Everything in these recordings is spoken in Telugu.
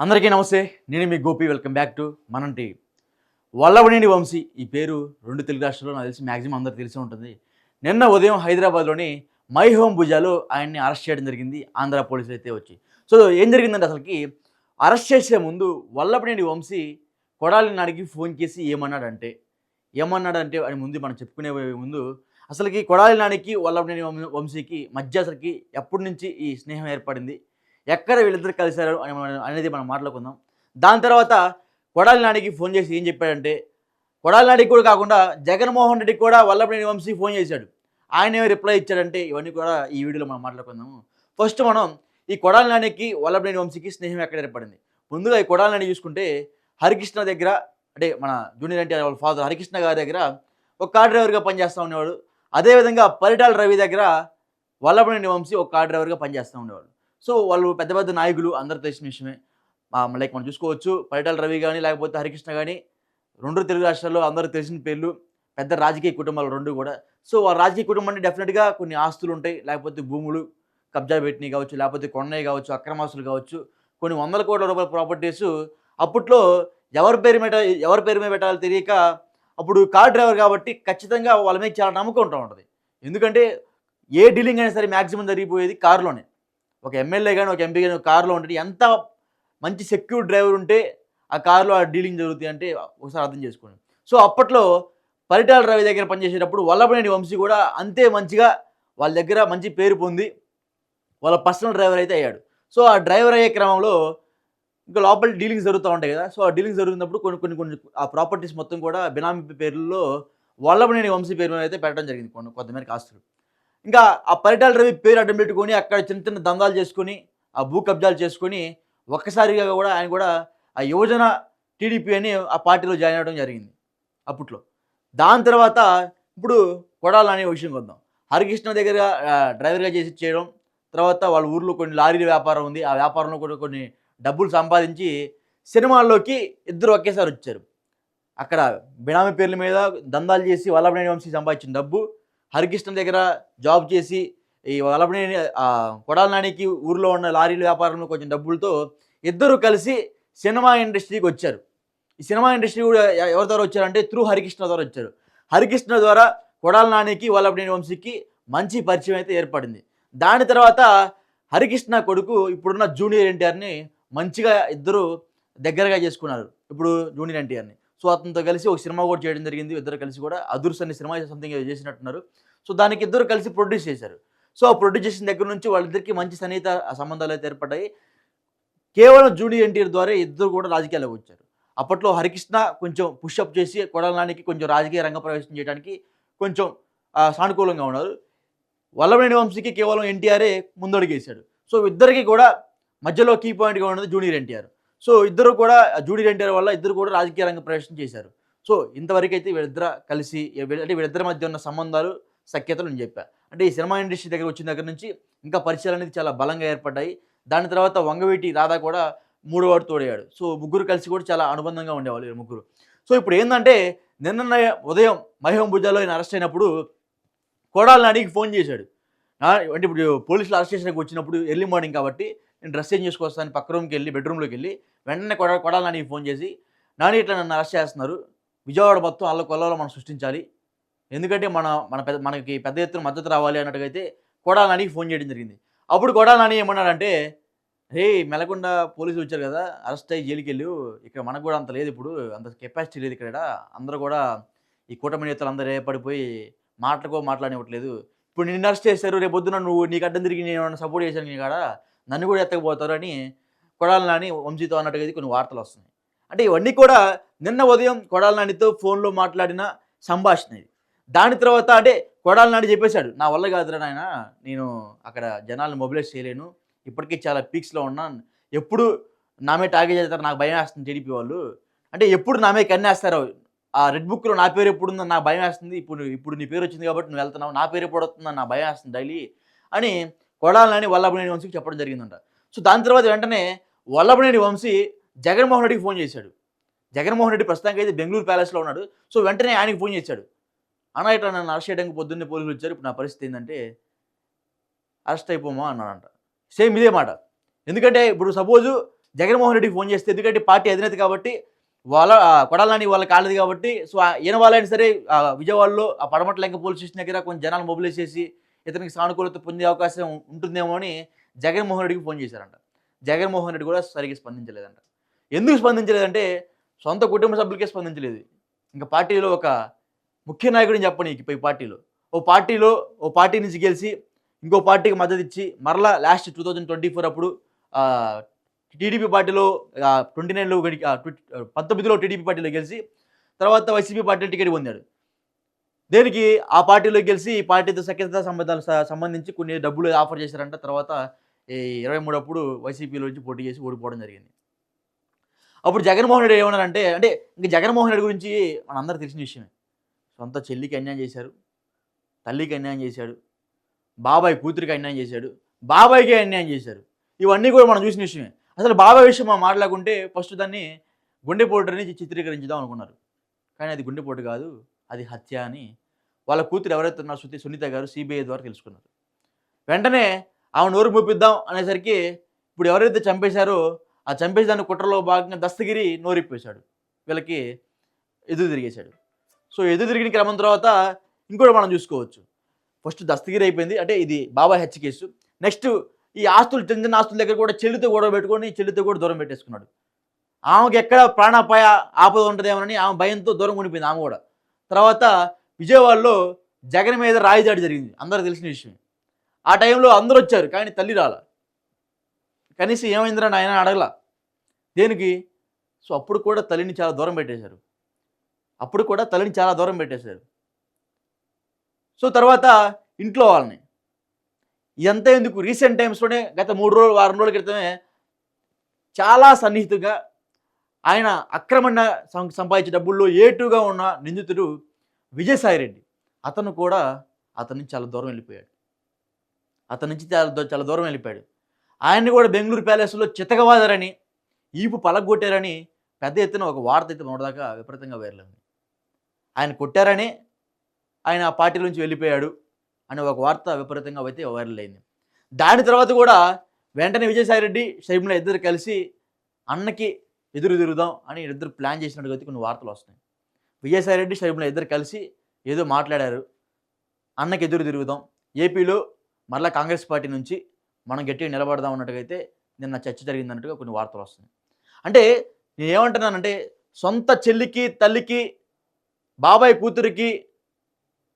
అందరికీ నమస్తే. నేను మీ Gopi. Welcome back to Manam TV. Vallabhaneni Vamsi ఈ పేరు రెండు తెలుగు రాష్ట్రాల్లో నాకు తెలిసి మ్యాక్సిమం అందరికి తెలిసి ఉంటుంది. నిన్న ఉదయం హైదరాబాద్లోని మై హోమ్ భుజాలో ఆయన్ని అరెస్ట్ చేయడం జరిగింది. ఆంధ్ర పోలీసులు అయితే వచ్చి. సో ఏం జరిగిందంటే అసలుకి అరెస్ట్ చేసే ముందు వల్లపనేని వంశీ కొడాలి నాడికి ఫోన్ చేసి ఏమన్నాడంటే ఏమన్నాడంటే అని ముందు మనం చెప్పుకునే ముందు అసలుకి కొడాలి నాడికి వల్లభనేని వంశీకి మధ్య అసలుకి ఎప్పటి నుంచి ఈ స్నేహం ఏర్పడింది? ఎక్కడ వీళ్ళిద్దరు కలిశారు అని మనం- అనేది మనం మాట్లాడుకుందాం. దాని తర్వాత కొడాలి నాడికి ఫోన్ చేసి ఏం చెప్పాడంటే కొడాలి నాడికి కూడా కాకుండా జగన్మోహన్ రెడ్డికి కూడా వల్లభనేని వంశీ ఫోన్ చేశాడు. ఆయన రిప్లై ఇచ్చాడంటే ఇవన్నీ కూడా ఈ వీడియోలో మనం మాట్లాడుకుందాము ఫస్ట్ మనం ఈ కొడాలి నానికి వల్లభనేని వంశీకి స్నేహం ఎక్కడ ఏర్పడింది? ముందుగా ఈ కొడాలి నాని చూసుకుంటే హరికృష్ణ దగ్గర అంటే మన జూనియర్ ఎన్టీఆర్ వాళ్ళ ఫాదర్ హరికృష్ణ గారి దగ్గర ఒక కార్ డ్రైవర్గా పనిచేస్తూ ఉండేవాడు. అదేవిధంగా పరిటాల రవి దగ్గర వల్లభనేని వంశీ ఒక కార్ డ్రైవర్గా పనిచేస్తూ ఉండేవాడు. సో వాళ్ళు పెద్ద పెద్ద నాయకులు అందరు తెలిసిన విషయమే. లైక్ మనం చూసుకోవచ్చు పరిటాల రవి కానీ లేకపోతే హరికృష్ణ కానీ రెండు తెలుగు రాష్ట్రాల్లో అందరూ తెలిసిన పేర్లు పెద్ద రాజకీయ కుటుంబాలు రెండు కూడా. సో ఆ రాజకీయ కుటుంబం అంటే డెఫినెట్గా కొన్ని ఆస్తులు ఉంటాయి లేకపోతే భూములు కబ్జా పెట్టినవి కావచ్చు లేకపోతే కొన్నవి కావచ్చు అక్రమాస్తులు కావచ్చు కొన్ని వందల కోట్ల రూపాయల ప్రాపర్టీస్ అప్పట్లో ఎవరి పేరు మీద ఎవరి పేరు మీద పెట్టాలో తెలియక అప్పుడు కార్ డ్రైవర్ కాబట్టి ఖచ్చితంగా వాళ్ళ మీద చాలా నమ్మకం ఉంటా ఉంటుంది. ఎందుకంటే ఏ డీలింగ్ అయినా సరే మ్యాక్సిమం జరిగిపోయేది కారులోనే ఒక ఎమ్మెల్యే కానీ ఒక ఎంపీ కానీ ఒక కారులో ఉంటే ఎంత మంచి సెక్యూర్ డ్రైవర్ ఉంటే ఆ కారులో ఆ డీలింగ్ జరుగుతుంది అంటే ఒకసారి అర్థం చేసుకోండి. సో అప్పట్లో పరిటాల రవి దగ్గర పనిచేసేటప్పుడు వల్లభనేని వంశీ కూడా అంతే మంచిగా వాళ్ళ దగ్గర మంచి పేరు పొంది వాళ్ళ పర్సనల్ డ్రైవర్ అయితే అయ్యాడు. సో ఆ డ్రైవర్ అయ్యే క్రమంలో ఇంకా లోపల డీలింగ్స్ జరుగుతూ ఉంటాయి కదా సో ఆ డీలింగ్స్ జరుగుతున్నప్పుడు కొన్ని కొన్ని కొన్ని ఆ ప్రాపర్టీస్ మొత్తం కూడా బినామీ పేర్లలో వల్లభనేని వంశీ పేరు మీద అయితే పెట్టడం జరిగింది కొన్ని కొంతమందికి ఆస్తులు. ఇంకా ఆ పరిటాల రవి పేరు అడ్డం పెట్టుకొని అక్కడ చిన్న చిన్న దందాలు చేసుకొని ఆ భూ కబ్జాలు చేసుకొని ఒక్కసారిగా కూడా ఆయన కూడా ఆ యువజన టీడీపీ అని ఆ పార్టీలో జాయిన్ అవ్వడం జరిగింది అప్పట్లో. దాని తర్వాత ఇప్పుడు కొడాలనే విషయం వద్దాం హరికృష్ణ దగ్గర డ్రైవర్గా చేసి చేయడం తర్వాత వాళ్ళ ఊర్లో కొన్ని లారీల వ్యాపారం ఉంది. ఆ వ్యాపారంలో కూడా కొన్ని డబ్బులు సంపాదించి సినిమాల్లోకి ఇద్దరు ఒకేసారి వచ్చారు. అక్కడ బినామీ పేర్ల మీద దందాలు చేసి వల్లభనేని వంశీ సంపాదించిన డబ్బు హరికృష్ణ దగ్గర జాబ్ చేసి ఈ వలపనేని ఆ, నానికి ఊర్లో ఉన్న లారీల వ్యాపారంలో కొంచెం డబ్బులతో ఇద్దరు కలిసి సినిమా ఇండస్ట్రీకి వచ్చారు. ఈ సినిమా ఇండస్ట్రీ కూడా ఎవరి ద్వారా వచ్చారంటే త్రూ హరికృష్ణ ద్వారా వచ్చారు. హరికృష్ణ ద్వారా కొడాల నానికి వల్లభనేని వంశీకి మంచి పరిచయం అయితే ఏర్పడింది. దాని తర్వాత హరికృష్ణ కొడుకు ఇప్పుడున్న జూనియర్ ఎన్టీఆర్ని మంచిగా ఇద్దరు దగ్గరగా చేసుకున్నారు. ఇప్పుడు జూనియర్ ఎన్టీఆర్ని. సో అతనితో కలిసి ఒక సినిమా కూడా చేయడం జరిగింది. ఇద్దరు కలిసి కూడా అదుర్స్ అనే సినిమా సంథింగ్ చేసినట్టున్నారు. సో దానికి ఇద్దరు కలిసి ప్రొడ్యూస్ చేశారు. సో ఆ ప్రొడ్యూస్ చేసిన దగ్గర నుంచి వాళ్ళిద్దరికి మంచి సన్నిహిత సంబంధాలు అయితే ఏర్పడ్డాయి. కేవలం జూనియర్ ఎన్టీఆర్ ద్వారా ఇద్దరు కూడా రాజకీయాల్లోకి వచ్చారు. అప్పట్లో హరికృష్ణ కొంచెం పుషప్ చేసి కొడాలనానికి కొంచెం రాజకీయ రంగ ప్రవేశం చేయడానికి కొంచెం సానుకూలంగా ఉన్నారు. వల్లభనేని వంశీకి కేవలం ఎన్టీఆరే ముందడుగేశాడు. సో ఇద్దరికి కూడా మధ్యలో కీ పాయింట్గా ఉన్నది జూనియర్ ఎన్టీఆర్. సో ఇద్దరు కూడా జూడీ జూనియర్ వల్ల ఇద్దరు కూడా రాజకీయ రంగ ప్రవేశం చేశారు. సో ఇంతవరకు అయితే వీళ్ళిద్దరు కలిసి అంటే వీళ్ళిద్దరి మధ్య ఉన్న సంబంధాలు సఖ్యతలు నేను చెప్పా. అంటే ఈ సినిమా ఇండస్ట్రీ దగ్గర వచ్చిన దగ్గర నుంచి ఇంకా పరిచయాలు అనేది చాలా బలంగా ఏర్పడ్డాయి. దాని తర్వాత వంగవీటి రాధా కూడా మూడో వాడు తోడయ్యాడు. సో ముగ్గురు కలిసి కూడా చాలా అనుబంధంగా ఉండేవాళ్ళు ముగ్గురు. సో ఇప్పుడు ఏంటంటే నిన్న ఉదయం మహిళ భుజాలో ఆయన అరెస్ట్ అయినప్పుడు కొడాలి నాడికి ఫోన్ చేశాడు. అంటే ఇప్పుడు పోలీసులు అరెస్ట్ చేసినాక వచ్చినప్పుడు ఎర్లీ మార్నింగ్ కాబట్టి నేను డ్రెస్ చేంజ్ చేసుకొస్తాను పక్క రూమ్కి వెళ్ళి బెడ్రూమ్లోకి వెళ్ళి వెంటనే కొడ కొడాలి నానికి ఫోన్ చేసి నాని ఇట్లా నన్ను అరెస్ట్ చేస్తున్నారు. విజయవాడ మొత్తం అల్ల కొల్లలో మనం సృష్టించాలి. ఎందుకంటే మన మన పెద్ద మనకి పెద్ద ఎత్తున మద్దతు రావాలి అన్నట్టుగా అయితే కొడాలి నానికి ఫోన్ చేయడం జరిగింది. అప్పుడు కొడాలి నాని ఏమన్నాడంటే రే మెలకుండా పోలీసులు వచ్చారు కదా అరెస్ట్ అయ్యి జైలుకి వెళ్ళు ఇక్కడ మనకు కూడా అంత లేదు ఇప్పుడు అంత కెపాసిటీ లేదు ఇక్కడ. అందరూ కూడా ఈ కూటమి నేతలు అందరూ ఏర్పడిపోయి మాటలకో మాట్లాడివ్వట్లేదు ఇప్పుడు నిన్ను అరెస్ట్ చేశారు రేపు పొద్దున నువ్వు నీకు అడ్డం తిరిగి నేను సపోర్ట్ చేశాను నీ కాడ? నన్ను కూడా ఎత్తకపోతారు అని కొడాలి నాని వంశీతో అన్నట్టుగా కొన్ని వార్తలు వస్తున్నాయి. అంటే ఇవన్నీ కూడా నిన్న ఉదయం కొడాల నానితో ఫోన్లో మాట్లాడిన సంభాషణ ఇది. దాని తర్వాత అంటే కొడాలి నాని చెప్పేశాడు నా వల్ల కాదురా నాయన నేను అక్కడ జనాలను మొబిలైజ్ చేయలేను. ఇప్పటికీ చాలా పీక్స్లో ఉన్నాను ఎప్పుడు నామే టార్గెట్ చేస్తారు నాకు భయం వేస్తుంది టీడీపీ వాళ్ళు. అంటే ఎప్పుడు నామే కన్నేస్తారు ఆ రెడ్ బుక్లో నా పేరు ఎప్పుడు ఉందని నాకు భయం వేస్తుంది. ఇప్పుడు ఇప్పుడు నీ పేరు వచ్చింది కాబట్టి నువ్వు వెళ్తున్నావు నా పేరు ఎప్పుడు వస్తుందని నా భయం వేస్తుంది డైలీ అని కొడాలని వల్లభనేని వంశీకి చెప్పడం జరిగిందంట. సో దాని తర్వాత వెంటనే వల్లభనేని వంశీ జగన్మోహన్ రెడ్డికి ఫోన్ చేశాడు. జగన్మోహన్ రెడ్డి ప్రస్తుతానికి అయితే బెంగళూరు ప్యాలెస్లో ఉన్నాడు. సో వెంటనే ఆయనకి ఫోన్ చేశాడు. అన్న ఇట్లా నన్ను అరెస్ట్ చేయడానికి పొద్దున్నే పోలీసులు వచ్చారు. ఇప్పుడు నా పరిస్థితి ఏంటంటే అరెస్ట్ అయిపోమా అన్నాడంట. సేమ్ ఇదే మాట. ఎందుకంటే ఇప్పుడు సపోజు జగన్మోహన్ రెడ్డికి ఫోన్ చేస్తే ఎందుకంటే పార్టీ అధినేత కాబట్టి వాళ్ళ కొడాలని వాళ్ళ కాలేదు కాబట్టి సో ఈయన వాళ్ళైనా సరే విజయవాడలో ఆ పడమట్ల ఇంకా పోలీస్ స్టేషన్ దగ్గర కొంచెం జనాలు మొబిలైజ్ చేసి ఇతనికి సానుకూలత పొందే అవకాశం ఉంటుందేమో అని జగన్మోహన్ రెడ్డికి ఫోన్ చేశారంట. జగన్మోహన్ రెడ్డి కూడా సరిగ్గా స్పందించలేదంట. ఎందుకు స్పందించలేదంటే సొంత కుటుంబ సభ్యులకే స్పందించలేదు. ఇంకా పార్టీలో ఒక ముఖ్య నాయకుడిని చెప్పని ఈ పార్టీలో. ఓ పార్టీలో ఓ పార్టీ నుంచి గెలిచి ఇంకో పార్టీకి మద్దతు ఇచ్చి మరలా last two thousand twenty four అప్పుడు టీడీపీ పార్టీలో ట్వంటీ నైన్లో పంతొమ్మిదిలో టీడీపీ పార్టీలో గెలిచి తర్వాత వైసీపీ పార్టీలో టికెట్ పొందాడు. దేనికి ఆ పార్టీలో గెలిచి ఈ పార్టీతో సఖ్యత సంబంధాలు సంబంధించి కొన్ని డబ్బులు ఆఫర్ చేశారంట. తర్వాత ఈ ఇరవై మూడు అప్పుడు వైసీపీలో నుంచి పోటీ చేసి ఓడిపోవడం జరిగింది. అప్పుడు జగన్మోహన్ రెడ్డి ఏమన్నారంటే అంటే ఇంక జగన్మోహన్ రెడ్డి గురించి మనందరూ తెలిసిన విషయమే. సొంత చెల్లికి అన్యాయం చేశారు తల్లికి అన్యాయం చేశాడు బాబాయ్ కూతురికి అన్యాయం చేశాడు బాబాయ్కి అన్యాయం చేశారు. ఇవన్నీ కూడా మనం చూసిన విషయమే. అసలు బాబాయ్ విషయం మనం మాట్లాడుకుంటే ఫస్ట్ దాన్ని గుండెపోటుని చిత్రీకరించుదాం అనుకున్నారు. కానీ అది గుండెపోటు కాదు. అది హత్య అని వాళ్ళ కూతురు ఎవరైతే ఉన్నారో సుతి సునీత గారు సిబిఐ ద్వారా తెలుసుకున్నారు. వెంటనే ఆమె నోరు మూపిద్దాం అనేసరికి ఇప్పుడు ఎవరైతే చంపేశారో ఆ చంపేసి కుట్రలో భాగంగా దస్తగిరి నోరిప్పేశాడు. వీళ్ళకి ఎదురు తిరిగేశాడు. సో ఎదురు తిరిగిన క్రమం తర్వాత ఇంకోటి మనం చూసుకోవచ్చు. ఫస్ట్ దస్తగిరి అయిపోయింది. అంటే ఇది బాబాయ్ హెచ్ కేసు. నెక్స్ట్ ఈ ఆస్తులు చిన్న చిన్న ఆస్తుల దగ్గర కూడా చెల్లితో గొడవ పెట్టుకొని చెల్లితో కూడా దూరం పెట్టేసుకున్నాడు. ఆమెకి ఎక్కడ ప్రాణాపాయ ఆపద ఉంటుందేమోనని ఆమె భయంతో దూరం ఉండిపోయింది ఆమె కూడా. తర్వాత విజయవాడలో జగన్ మీద రాయిజాడి జరిగింది. అందరూ తెలిసిన విషయం ఆ టైంలో అందరూ వచ్చారు కానీ తల్లి రాల. కనీసం ఏమైందిరా నాయన అడగల. దేనికి? సో అప్పుడు కూడా తల్లిని చాలా దూరం పెట్టేశారు. అప్పుడు కూడా తల్లిని చాలా దూరం పెట్టేశారు. సో తర్వాత ఇంట్లో వాళ్ళని. ఇదంతా ఎందుకు? రీసెంట్ టైమ్స్లోనే గత మూడు రోజులు వారం రోజుల క్రితమే చాలా సన్నిహితంగా ఆయన అక్రమంగా సం- సంపాదించే డబ్బుల్లో ఏటుగా ఉన్న నిందితుడు విజయసాయిరెడ్డి. అతను కూడా అతని నుంచి చాలా దూరం వెళ్ళిపోయాడు. అతని నుంచి చాలా చాలా దూరం వెళ్ళిపోయాడు. ఆయన్ని కూడా బెంగళూరు ప్యాలెస్లో చితకవాదారని ఈపు పలగొట్టారని పెద్ద ఎత్తున ఒక వార్త అయితే మొదటిదాకా విపరీతంగా వేరలేదు ఆయన కొట్టారని ఆయన ఆ పార్టీ నుంచి వెళ్ళిపోయాడు అనే ఒక వార్త విపరీతంగా అయితే వైరల్ అయింది. దాని తర్వాత కూడా వెంటనే విజయసాయిరెడ్డి షర్మిల ఇద్దరు కలిసి అన్నకి ఎదురు తిరుగుదాం అని ఇద్దరు ప్లాన్ చేసినట్టుగా అయితే కొన్ని వార్తలు వస్తున్నాయి. విజయసాయి రెడ్డి షరీఫ్ల ఇద్దరు కలిసి ఏదో మాట్లాడారు. అన్నకి ఎదురు తిరుగుదాం ఏపీలో మరలా కాంగ్రెస్ పార్టీ నుంచి మనం గట్టిగా నిలబడదాం అన్నట్టుగా అయితే నిన్న చర్చ జరిగిందన్నట్టుగా కొన్ని వార్తలు వస్తున్నాయి. అంటే నేను ఏమంటున్నానంటే సొంత చెల్లికి తల్లికి బాబాయ్ కూతురికి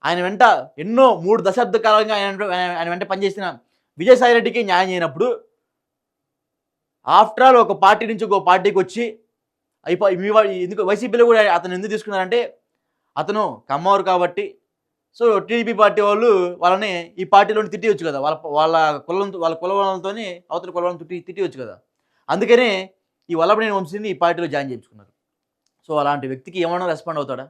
ఆయన వెంట ఎన్నో మూడు దశాబ్ద కాలంగా ఆయన వెంట- ఆయన వెంట పనిచేసిన విజయసాయిరెడ్డికి న్యాయం చేయనప్పుడు ఆఫ్టర్ ఆల్ ఒక పార్టీ నుంచి ఒక పార్టీకి వచ్చి అయిపోయి మీ ఎందుకు వైసీపీలో కూడా అతను ఎందుకు తీసుకున్నారంటే అతను కమ్మవారు కాబట్టి సో టీడీపీ పార్టీ వాళ్ళు వాళ్ళని ఈ పార్టీలోని తిట్టివచ్చు కదా. వాళ్ళ వాళ్ళ కులం వాళ్ళ కులవాళ్ళతోని అవతల కులవాళ్ళని తిట్టి తిట్టివచ్చు కదా. అందుకనే ఈ వల్లభనేని వంశీని ఈ పార్టీలో జాయిన్ చేయించుకున్నారు. సో అలాంటి వ్యక్తికి ఏమైనా రెస్పాండ్ అవుతాడా?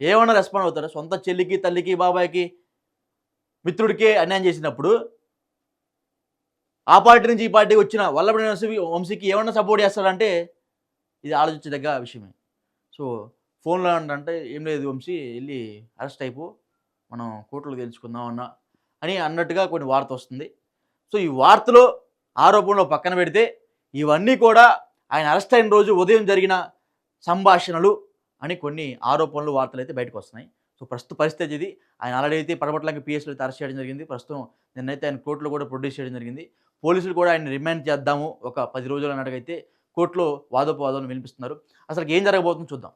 ఏమైనా రెస్పాండ్ అవుతాడా? సొంత చెల్లికి తల్లికి బాబాయ్కి మిత్రుడికి అన్యాయం చేసినప్పుడు ఆ పార్టీ నుంచి ఈ పార్టీకి వచ్చిన వల్లభడి వంశీ వంశీకి ఏమన్నా సపోర్ట్ చేస్తాడంటే ఇది ఆలోచించదగ్గ విషయమే. సో ఫోన్లో అంటే ఏం లేదు వంశీ వెళ్ళి అరెస్ట్ అయిపో మనం కోర్టులో తెలుసుకుందాం అన్న అని అన్నట్టుగా కొన్ని వార్త వస్తుంది. సో ఈ వార్తలో ఆరోపణలో పక్కన పెడితే ఇవన్నీ కూడా ఆయన అరెస్ట్ అయిన రోజు ఉదయం జరిగిన సంభాషణలు అని కొన్ని ఆరోపణలు వార్తలు అయితే బయటకు వస్తున్నాయి. సో ప్రస్తుత పరిస్థితి ఇది ఆయన ఆల్రెడీ అయితే పడబట్లకి పిఎస్లో అయితే అరెస్ట్ చేయడం జరిగింది. ప్రస్తుతం నిన్నైతే ఆయన కోర్టులో కూడా ప్రొడ్యూస్ చేయడం జరిగింది. పోలీసులు కూడా ఆయన రిమాండ్ చేద్దాము ఒక పది రోజులు అన్నట్టుగా అయితే కోర్టులో వాదోపవాదాలను వినిపిస్తున్నారు. అసలు ఏం జరగబోతుందో చూద్దాం.